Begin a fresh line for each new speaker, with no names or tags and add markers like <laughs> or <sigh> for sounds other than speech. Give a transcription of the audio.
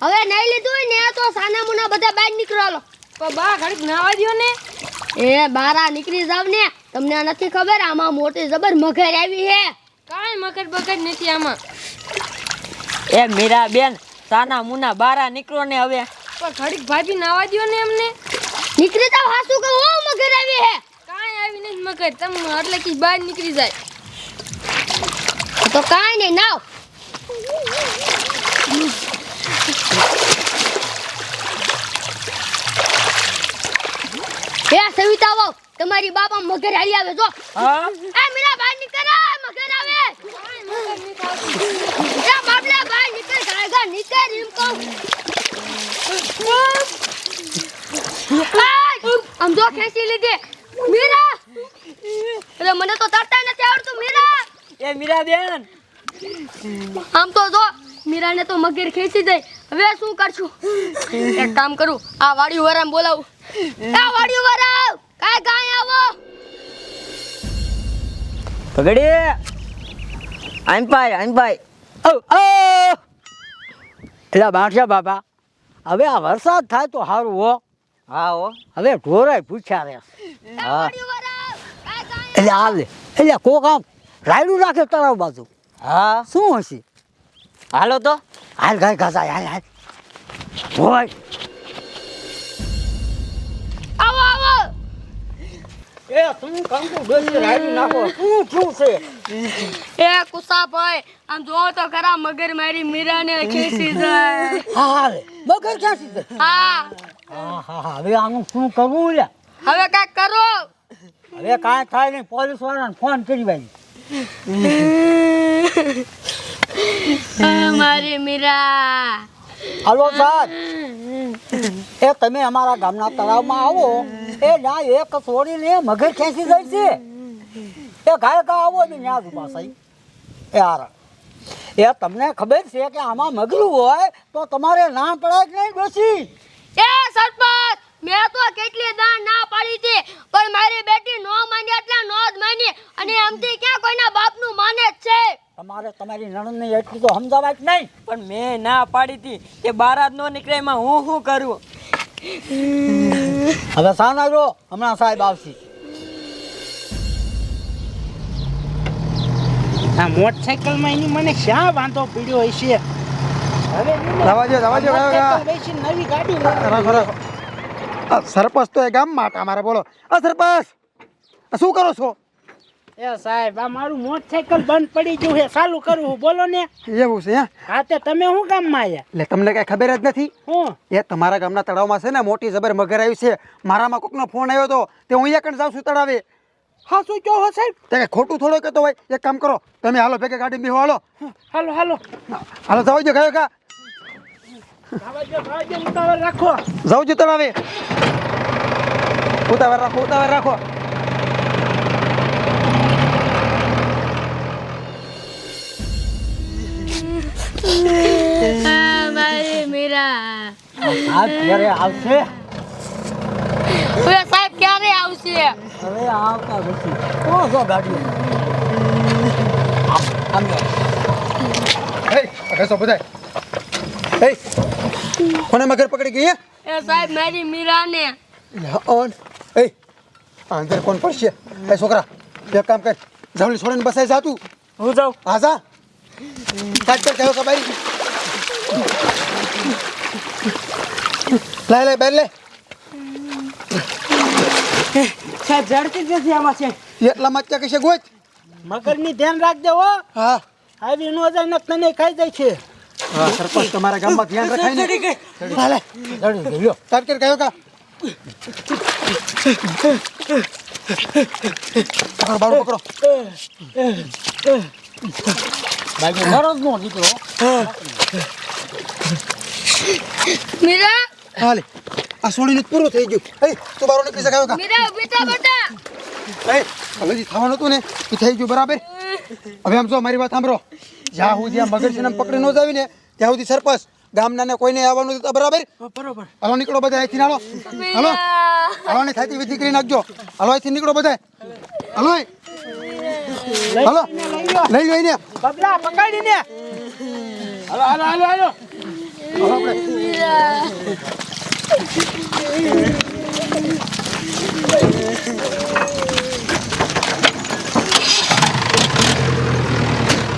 હવે
નહીં લીધું હોય ને તો સાના મુના બધા બહાર નીકળાલો.
તો બા ઘડીક નાવા દો ને.
એ બારા નીકળી જાવ ને તમને નથી ખબર આમાં મોટી જબર મગર આવી હે.
કાંઈ મગર બગર નથી આમાં.
એ મીરા બેન સાના મુના બારા નીકળો ને હવે.
પણ ઘડીક ભાભી નાવા દો ને એમને
નીકળી જાવ હાસુ કે ઓ મગર આવી હે.
કાંઈ આવી નથી મગર તમને એટલે કે બહાર નીકળી જાય.
તો કાંઈ નહીં નાવ. તમારી બાપા મગર હાલી આવે જો.
હા?
એ મીરા બહાર નીકળ મગર આવે. એ બાબલા બહાર નીકળ ગાયગા નીકળ એમ કહું. આમ જો ખેંચી લીધી. મીરા! અરે મને તો તરતા નથી આવડતું મીરા!
એ મીરા બેન.
આમ તો જો મીરાને તો મગર ખેંચી જાય. હવે શું કરશું? એક કામ કરું આ વાડી વરામ બોલાવું. આ વાડી વરામ કાય કાય આવો.
પગડી. આમ પાય પાય. ઓ ઓ.
એટલે બાંઠિયા બાબા હવે આ વરસાદ થાય તો સારું હો.
હા હો.
હવે ઢોરાય પૂછ્યા રે
કાય
એટલે આ લે એટલે કોક આમ રાયડું રાખે તળાવ બાજુ.
હા.
શું હશે?
હાલો તો.
હાલ ગાય ઘસાય હાલ હાલ. હોય. એ તું કંકુ ડોસી રાયડું નાખો. શું થયું છે?
એ કુસા ભાઈ આમ જો તો ખરા મગર મારી મીરાને ખેંચી જાય.
મગર
હા.
હા હા હા. હવે આનું શું કરવું લે
હવે કાંઈક કરો.
હવે કાંઈ થાય નહીં. પોલીસ વાળાને ફોન કરી ભાઈ.
મારી મીરા.
હલો સાહેબ. એ તમે અમારા ગામના તળાવમાં આવો એ ના એક છોડીને મગર ખેંચી જાય છે. એ ગાય ગા આવો ને ત્યાં જ ઊભા એ હાર. એ તમને ખબર છે કે આમાં મગલું હોય તો તમારે ના પડાય કે નહીં ડોસી
એ સરપંચ મેં તો કેટલી દાન ના પાડી છે પણ મારી બેટી નો માની એટલે નો જ માની અને એમથી ક્યાં કોઈના બાપનું માને જ છે?
તમારે તમારી નણંદને એટલું તો સમજાવાય જ નહીં?
પણ મેં ના પાડી હતી કે બારા જ નો નીકળે એમાં હું શું કરું?
હવે સાન આવ્યો હમણાં સાહેબ આવશે.
આ મોટરસાઇકલમાં એની મને શા વાંધો પીડ્યો હશે? હવે રવાજો વેચીને નવી ગાડી
સરપંચ તો એ ગામમાં હતા મારે બોલો. આ સરપંચ શું કરો છો?
એ સાહેબ આ મારું મોટરસાયકલ બંધ પડી ગયું છે. ચાલુ કરવું બોલો ને.
એવું છે હા
તે તમે શું કામમાં આવ્યા
એટલે તમને કઈ ખબર જ નથી?
હું?
એ તમારા ગામના તળાવમાં છે ને મોટી જબર મગર આવી છે. મારામાં કોકનો ફોન આવ્યો હતો તે હું અહીંયા કણ જાઉં છું તળાવે.
હા શું કહો હો સાહેબ?
તે કઈ ખોટું થોડો કહેતો હોય. એક કામ કરો તમે હાલો ભેગે ગાડી બેહો હાલો.
હાલો હાલો.
હાલો જાવ જો ગયો કા
રાખો.
જાવ જો તળાવે. ઉતાવળ રાખો ઉતાવળ રાખો. <laughs>
મારી મીરા.
સાહેબ ક્યારે આવશે?
હવે સાહેબ ક્યારે આવશે?
હવે આવતા નથી. કોણ ગાડી આમ
બધાય. હે કોને મગર પકડી ગઈ હે?
એ સાહેબ મારી મીરાને.
ઓન. એ આ અંદર કોણ પડશે? એ છોકરા એક કામ કર. જાવલી છોડીને બસાઈ જા તું.
હું જાઉં.
હા જા. કાટ કર કયો કબાઈ લે લે બેન લે
સાહેબ ઝડપી જ નથી આમાં છે
એટલા મચ્ચા કશે ગોચ
મગરની ધ્યાન રાખજો હો
હા
આવી નો જાય ને તને ખાઈ જાય છે
હા સરપંચ તમારા ગામમાં ધ્યાન રખાય ને હાલે
ચડી ગયો
કાટ કયો કા પકડો બાળો પકડો
બાકી દરરોજ નો નીકળો.
મીરા?
હાલે આ સોડીને પૂરું થઈ ગયું. એ તું બારો નીકળી શકાયો કા?
મીરા ઊભી થા બેટા.
એ હવેથી થવાનું હતું ને એ થઈ ગયું બરાબર. હવે આમ જો મારી વાત સાંભળો. જ્યાં સુધી આ મગર છે ને પકડી ન જાવી ને ત્યાં સુધી સરપંચ ગામના ને કોઈને આવવાનું નથી બરાબર?
બરોબર.
હાલો નીકળો બધા અહીંથી હાલો. હાલો હાલો. ને થાતી વિધિ કરી નાખજો. હાલો અહીંથી નીકળો બધા. હલો હાલો. લઈ લો એને.
બબલા પકડીને હાલો હાલો હાલો
હાલો. આપણે